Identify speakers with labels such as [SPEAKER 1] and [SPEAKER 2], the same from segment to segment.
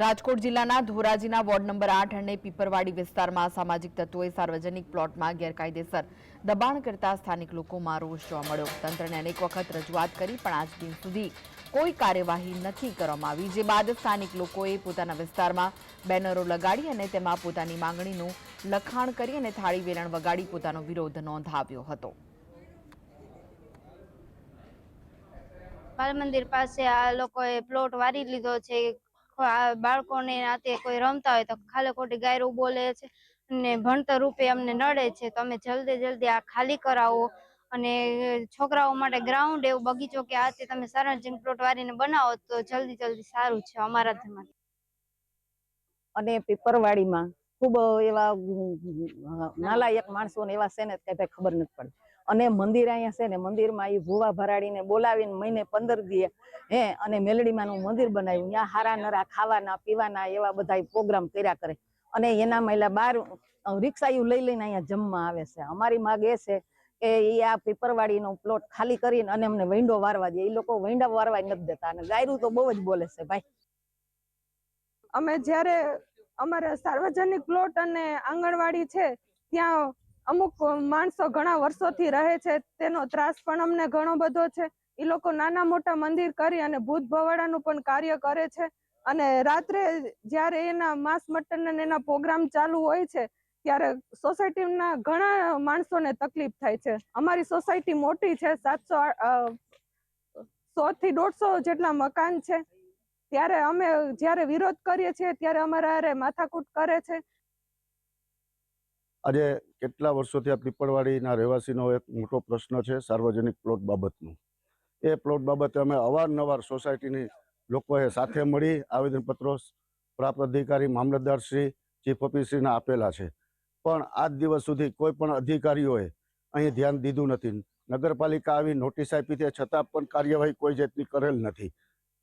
[SPEAKER 1] રાજકોટ જિલ્લાના ધોરાજીના ward number આઠ અને પીપરવાડી વિસ્તારમાં સામાજિક તત્વોએ સાર્વજનિક પ્લોટમાં ગેરકાયદેસર દબાણ કરતા સ્થાનિક લોકોમાં રોષ જોવા મળ્યો. તંત્રને અનેક વખત રજૂઆત કરી, પણ આજ દિન સુધી કોઈ કાર્યવાહી નથી કરવામાં આવી, જે બાદ સ્થાનિક લોકોએ પોતાના વિસ્તારમાં બેનરો લગાડી અને તેમાં પોતાની માંગણીનું લખાણ કરી અને થાળી વેલણ વગાડી પોતાનો વિરોધ નોંધાવ્યો હતો.
[SPEAKER 2] બાલ મંદિર પાસે આ લોકોએ પ્લોટ વારી લીધો છે. બાળકોને નાતે કોઈ રમતા હોય તો ખાલી ખોટી ગાયરું બોલે છે અને ભણતર રૂપે અમને નડે છે. તો અમે જલ્દી જલ્દી આ ખાલી કરાવો અને છોકરાઓ માટે ગ્રાઉન્ડ એવું બગીચો કે આ તે તમે સાર્વજનિક પ્લોટ વારીને બનાવો તો જલ્દી જલ્દી સારું છે અમારા માટે
[SPEAKER 3] અને પીપરવાડીમાં ખૂબ, એવા નાલાયક માણસો ને એવા છે ને કે ખબર નથી પડતી. અને મંદિર અહીંયા છે ને, મંદિરમાં એ ભૂવા ભરાડીને બોલાવીને મહિને પંદર દીએ હે, અને મેલડીમાંનું મંદિર બનાવ્યું. ત્યાં હારા નરા ખાવાના, પીવાના એવા બધા પ્રોગ્રામ કર્યા કરે. અને એના મહિલા બાર રિક્ષાયું લઈ લઈને અહીંયા જમવા આવે છે. અમારી માગ એ છે કે એ આ પીપરવાડીનો પ્લોટ ખાલી કરીને અને અમને વૈંડો વારવા દે. એ લોકો વૈંડા વારવા નથી દેતા. અને ગાયરું તો બહુ જ બોલે છે, ભાઈ.
[SPEAKER 4] અમે જ્યારે અમારે સાર્વજનિક પ્લોટ અને આંગણવાડી છે, ત્યાં અમુક માણસો ઘણા વર્ષોથી રહે છે, તેનો ત્રાસ પણ અમને ઘણો બધો છે. એ લોકો નાના મોટા મંદિર કરી અને ભૂત ભવાડાનું પણ કાર્ય કરે છે. અને રાત્રે જ્યારે એના માંસ મટન અને એના પ્રોગ્રામ ચાલુ હોય છે, ત્યારે સોસાયટીના ઘણા માણસોને તકલીફ થાય છે. અમારી સોસાયટી મોટી છે, સાતસો સો થી દોઢસો જેટલા મકાન છે. ત્યારે અમે જ્યારે વિરોધ કરીએ છીએ, ત્યારે અમારા હારે માથાકૂટ કરે છે.
[SPEAKER 5] આજે કેટલા વર્ષોથી આ પીપળવાડીના રહેવાસીનો એક મોટો પ્રશ્ન છે સાર્વજનિક પ્લોટ બાબતનો. એ પ્લોટ બાબતે અમે અવારનવાર સોસાયટીની લોકોએ સાથે મળી આવેદનપત્રો પ્રાપ્ત અધિકારી, મામલતદાર શ્રી, ચીફ ઓફિસશ્રીને આપેલા છે. પણ આજ દિવસ સુધી કોઈ પણ અધિકારીઓએ અહીં ધ્યાન દીધું નથી. નગરપાલિકા આવી નોટિસ આપી છે, છતાં પણ કાર્યવાહી કોઈ જાતની કરેલ નથી.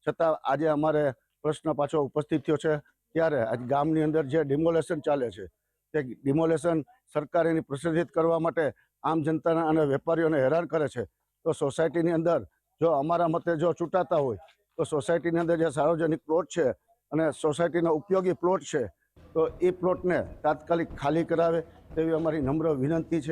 [SPEAKER 5] છતાં આજે અમારે પ્રશ્ન પાછો ઉપસ્થિત થયો છે, ત્યારે આજ ગામની અંદર જે ડિમોલેશન ચાલે છે, તે ડિમોલેશન સરકાર એની પ્રસિદ્ધિત કરવા માટે આમ જનતાના અને વેપારીઓને હેરાન કરે છે. તો સોસાયટીની અંદર જો અમારા મતે જો ચૂંટાતા હોય, તો સોસાયટીની અંદર જે સાર્વજનિક પ્લોટ છે અને સોસાયટીનો ઉપયોગી પ્લોટ છે, તો એ પ્લોટને તાત્કાલિક ખાલી કરાવે તેવી અમારી નમ્ર વિનંતી છે.